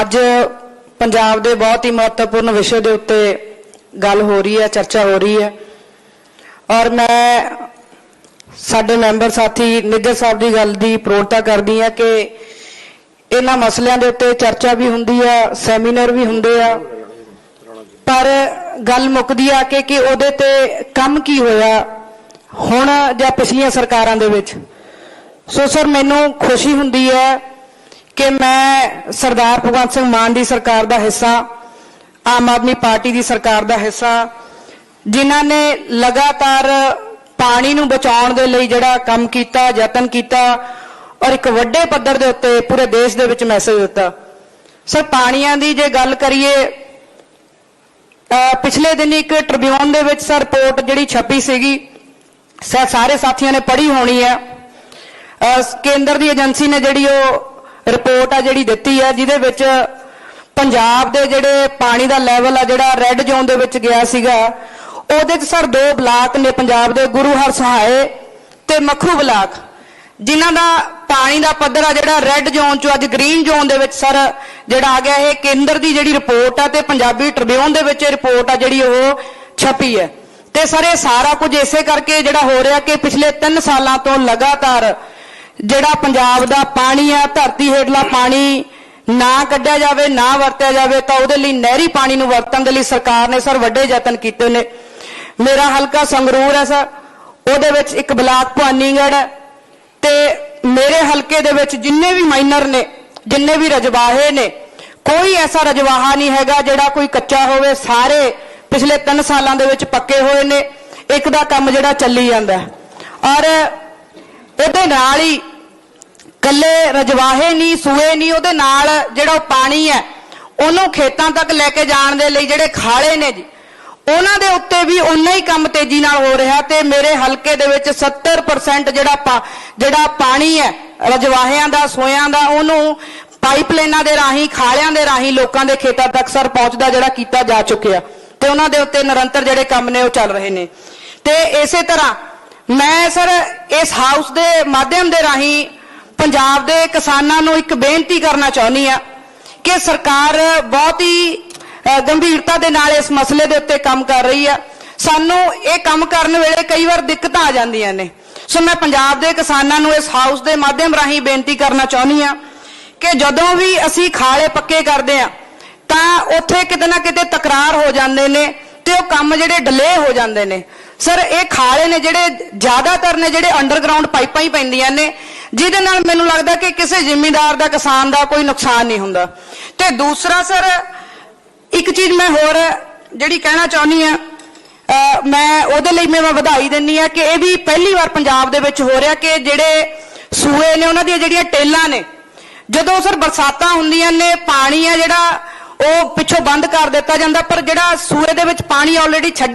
ਅੱਜ ਪੰਜਾਬ ਦੇ ਬਹੁਤ ਹੀ ਮਹੱਤਵਪੂਰਨ ਵਿਸ਼ੇ ਦੇ ਉੱਤੇ ਗੱਲ ਹੋ ਰਹੀ ਹੈ, ਚਰਚਾ ਹੋ ਰਹੀ ਹੈ। ਔਰ ਮੈਂ ਸਾਡੇ ਮੈਂਬਰ ਸਾਥੀ ਨਿੱਜਰ ਸਾਹਿਬ ਦੀ ਗੱਲ ਦੀ ਪ੍ਰੋੜਤਾ ਕਰਦੀ ਹਾਂ ਕਿ ਇਹਨਾਂ ਮਸਲਿਆਂ ਦੇ ਉੱਤੇ ਚਰਚਾ ਵੀ ਹੁੰਦੀ ਆ, ਸੈਮੀਨਾਰ ਵੀ ਹੁੰਦੇ ਆ। ਪਰ ਗੱਲ ਮੁੱਕਦੀ ਆ ਕਿ ਕਿ ਉਹਦੇ ਤੇ ਕੰਮ ਕੀ ਹੋਇਆ ਹੁਣ ਜਾਂ ਪਿਛਲੀਆਂ ਸਰਕਾਰਾਂ ਦੇ ਵਿੱਚ। ਸੋ ਸਰ, ਮੈਨੂੰ ਖੁਸ਼ੀ ਹੁੰਦੀ ਹੈ ਕਿ ਮੈਂ ਸਰਦਾਰ ਭਗਵੰਤ ਸਿੰਘ ਮਾਨ ਦੀ ਸਰਕਾਰ ਦਾ ਹਿੱਸਾ, ਆਮ ਆਦਮੀ ਪਾਰਟੀ ਦੀ ਸਰਕਾਰ ਦਾ ਹਿੱਸਾ, ਜਿਨ੍ਹਾਂ ਨੇ ਲਗਾਤਾਰ ਪਾਣੀ ਨੂੰ ਬਚਾਉਣ ਦੇ ਲਈ ਜਿਹੜਾ ਕੰਮ ਕੀਤਾ, ਯਤਨ ਕੀਤਾ ਔਰ ਇੱਕ ਵੱਡੇ ਪੱਧਰ ਦੇ ਉੱਤੇ ਪੂਰੇ ਦੇਸ਼ ਦੇ ਵਿੱਚ ਮੈਸੇਜ ਦਿੱਤਾ। ਸਰ, ਪਾਣੀਆਂ ਦੀ ਜੇ ਗੱਲ ਕਰੀਏ ਪਿਛਲੇ ਦਿਨ ਇੱਕ ਟ੍ਰਿਬਿਊਨ ਦੇ ਵਿੱਚ ਸਰ ਰਿਪੋਰਟ ਜਿਹੜੀ ਛਪੀ ਸੀਗੀ ਸਾ- ਸਾਰੇ ਸਾਥੀਆਂ ਨੇ ਪੜ੍ਹੀ ਹੋਣੀ ਹੈ। ਕੇਂਦਰ ਦੀ ਏਜੰਸੀ ਨੇ ਜਿਹੜੀ ਉਹ ਰਿਪੋਰਟ ਆ ਜਿਹੜੀ ਦਿੱਤੀ ਹੈ ਜਿਹਦੇ ਵਿੱਚ ਪੰਜਾਬ ਦੇ ਜਿਹੜੇ ਪਾਣੀ ਦਾ ਲੈਵਲ ਆ, ਜਿਹੜਾ ਰੈੱਡ ਜ਼ੋਨ ਦੇ ਵਿੱਚ ਗਿਆ ਸੀਗਾ, ਉਹਦੇ 'ਚ ਸਰ ਦੋ ਬਲਾਕ ਨੇ ਪੰਜਾਬ ਦੇ, ਗੁਰੂ ਹਰ ਸਹਾਏ ਤੇ ਮੱਖੂ ਬਲਾਕ। ਜਿਨ੍ਹਾਂ ਦਾ ਪਾਣੀ ਦਾ ਪੱਧਰ ਆ ਜਿਹੜਾ ਰੈੱਡ ਜ਼ੋਨ ਚੋਂ, ਅੱਜ ਗ੍ਰੀਨ ਜ਼ੋਨ ਦੇ ਵਿੱਚ ਸਰ ਜਿਹੜਾ ਆ ਗਿਆ, ਇਹ ਕੇਂਦਰ ਦੀ ਜਿਹੜੀ ਰਿਪੋਰਟ ਆ ਤੇ ਪੰਜਾਬੀ ਟ੍ਰਿਬਿਊਨ ਦੇ ਵਿੱਚ ਇਹ ਰਿਪੋਰਟ ਆ ਜਿਹੜੀ ਉਹ ਛਪੀ ਹੈ। ਤੇ ਸਰ ਇਹ ਸਾਰਾ ਕੁਝ ਇਸੇ ਕਰਕੇ ਜਿਹੜਾ ਹੋ ਰਿਹਾ ਕਿ ਪਿਛਲੇ 3 ਸਾਲਾਂ ਤੋਂ ਲਗਾਤਾਰ ਜਿਹੜਾ ਪੰਜਾਬ ਦਾ ਪਾਣੀ ਆ, ਧਰਤੀ ਹੇਠਲਾ ਪਾਣੀ ਨਾ ਕੱਢਿਆ ਜਾਵੇ, ਨਾ ਵਰਤਿਆ ਜਾਵੇ, ਤਾਂ ਉਹਦੇ ਲਈ ਨਹਿਰੀ ਪਾਣੀ ਨੂੰ ਵਰਤਣ ਦੇ ਲਈ ਸਰਕਾਰ ਨੇ ਸਰ ਵੱਡੇ ਯਤਨ ਕੀਤੇ ਨੇ। ਮੇਰਾ ਹਲਕਾ ਸੰਗਰੂਰ ਹੈ ਸਰ, ਉਹਦੇ ਵਿੱਚ ਇੱਕ ਬਲਾਕ ਭਵਾਨੀਗੜ੍ਹ ਹੈ ਤੇ ਮੇਰੇ ਹਲਕੇ ਦੇ ਵਿੱਚ ਜਿੰਨੇ ਵੀ ਮਾਈਨਰ ਨੇ, ਜਿੰਨੇ ਵੀ ਰਜਵਾਹੇ ਨੇ, ਕੋਈ ਐਸਾ ਰਜਵਾਹਾ ਨਹੀਂ ਹੈਗਾ ਜਿਹੜਾ ਕੋਈ ਕੱਚਾ ਹੋਵੇ। ਸਾਰੇ ਪਿਛਲੇ 3 ਸਾਲਾਂ ਦੇ ਵਿੱਚ ਪੱਕੇ ਹੋਏ ਨੇ। ਇੱਕ ਦਾ ਕੰਮ ਜਿਹੜਾ ਚੱਲੀ ਜਾਂਦਾ ਔਰ ਉਹਦੇ ਨਾਲ ਹੀ ਕੱਲੇ ਰਜਵਾਹੇ ਨਹੀਂ, ਸੂਏ ਨਹੀਂ, ਉਹਦੇ ਨਾਲ ਜਿਹੜਾ ਉਹ ਪਾਣੀ ਹੈ, ਉਹਨੂੰ ਖੇਤਾਂ ਤੱਕ ਲੈ ਕੇ ਜਾਣ ਦੇ ਲਈ ਜਿਹੜੇ ਖਾਲੇ ਨੇ ਜੀ, ਉਹਨਾਂ ਦੇ ਉੱਤੇ ਵੀ ਉਨਾ ਹੀ ਕੰਮ ਤੇਜ਼ੀ ਨਾਲ ਹੋ ਰਿਹਾ ਤੇ ਮੇਰੇ ਹਲਕੇ ਦੇ ਵਿੱਚ 70% ਜਿਹੜਾ ਜਿਹੜਾ ਪਾਣੀ ਹੈ, ਰਜਵਾਹਿਆਂ ਦਾ ਸੋਇਆਂ ਦਾ, ਉਹਨੂੰ ਪਾਈਪਲਾਈਨਾਂ ਦੇ ਰਾਹੀਂ, ਖਾਲਿਆਂ ਦੇ ਰਾਹੀਂ ਲੋਕਾਂ ਦੇ ਖੇਤਾਂ ਤੱਕ ਸਰ ਪਹੁੰਚਦਾ ਜਿਹੜਾ ਕੀਤਾ ਜਾ ਚੁੱਕਿਆ। ਤੇ ਉਹਨਾਂ ਦੇ ਉੱਤੇ ਨਿਰੰਤਰ ਜਿਹੜੇ ਕੰਮ ਨੇ ਉਹ ਚੱਲ ਰਹੇ ਨੇ। ਤੇ ਇਸੇ ਤਰ੍ਹਾਂ ਮੈਂ ਸਰ ਇਸ ਹਾਊਸ ਦੇ ਮਾਧਿਅਮ ਦੇ ਰਾਹੀਂ ਪੰਜਾਬ ਦੇ ਕਿਸਾਨਾਂ ਨੂੰ ਇੱਕ ਬੇਨਤੀ ਕਰਨਾ ਚਾਹੁੰਦੀ ਆ ਕਿ ਸਰਕਾਰ ਬਹੁਤ ਹੀ ਗੰਭੀਰਤਾ ਦੇ ਨਾਲ ਇਸ ਮਸਲੇ ਦੇ ਉੱਤੇ ਕੰਮ ਕਰ ਰਹੀ ਆ। ਸਾਨੂੰ ਇਹ ਕੰਮ ਕਰਨ ਵੇਲੇ ਕਈ ਵਾਰ ਦਿੱਕਤਾਂ ਆ ਜਾਂਦੀਆਂ ਨੇ। ਸੋ ਮੈਂ ਪੰਜਾਬ ਦੇ ਕਿਸਾਨਾਂ ਨੂੰ ਇਸ ਹਾਊਸ ਦੇ ਮਾਧਿਅਮ ਰਾਹੀਂ ਬੇਨਤੀ ਕਰਨਾ ਚਾਹੁੰਦੀ ਆ ਕਿ ਜਦੋਂ ਵੀ ਅਸੀਂ ਖਾਲੇ ਪੱਕੇ ਕਰਦੇ ਆ ਤਾਂ ਉੱਥੇ ਕਿਤੇ ਨਾ ਕਿਤੇ ਤਕਰਾਰ ਹੋ ਜਾਂਦੇ ਨੇ ਤੇ ਉਹ ਕੰਮ ਜਿਹੜੇ ਡਿਲੇ ਹੋ ਜਾਂਦੇ ਨੇ। ਸਰ, ਇਹ ਖਾਲੇ ਨੇ ਜਿਹੜੇ ਜ਼ਿਆਦਾਤਰ ਨੇ ਜਿਹੜੇ ਅੰਡਰਗਰਾਉਂਡ ਪਾਈਪਾਂ ਹੀ ਪੈਂਦੀਆਂ ਨੇ। ਜਿਹਦੇ ਨਾਲ ਮੈਨੂੰ ਲੱਗਦਾ ਕਿ ਕਿਸੇ ਜ਼ਿਮੀਂਦਾਰ ਦਾ, ਕਿਸਾਨ ਦਾ ਕੋਈ ਨੁਕਸਾਨ ਨਹੀਂ ਹੁੰਦਾ। ਤੇ ਦੂਸਰਾ ਸਰ, ਇੱਕ ਚੀਜ਼ ਮੈਂ ਹੋਰ ਜਿਹੜੀ ਕਹਿਣਾ ਚਾਹੁੰਦੀ ਆ ਮੈਂ ਉਹਦੇ ਲਈ ਮੈਂ ਵਧਾਈ ਦਿੰਨੀ ਆ ਕਿ ਇਹ ਵੀ ਪਹਿਲੀ ਵਾਰ ਪੰਜਾਬ ਦੇ ਵਿੱਚ ਹੋ ਰਿਹਾ ਕਿ ਜਿਹੜੇ ਸੂਏ ਨੇ, ਉਹਨਾਂ ਦੀਆਂ ਜਿਹੜੀਆਂ ਟੇਲਾਂ ਨੇ, ਜਦੋਂ ਸਰ ਬਰਸਾਤਾਂ ਹੁੰਦੀਆਂ ਨੇ, ਪਾਣੀ ਆ ਜਿਹੜਾ ਉਹ ਪਿੱਛੋਂ ਬੰਦ ਕਰ ਦਿੱਤਾ ਜਾਂਦਾ, ਪਰ ਜਿਹੜਾ ਸੂਏ ਦੇ ਵਿੱਚ ਪਾਣੀ ਆਲਰੇਡੀ ਛੱਡ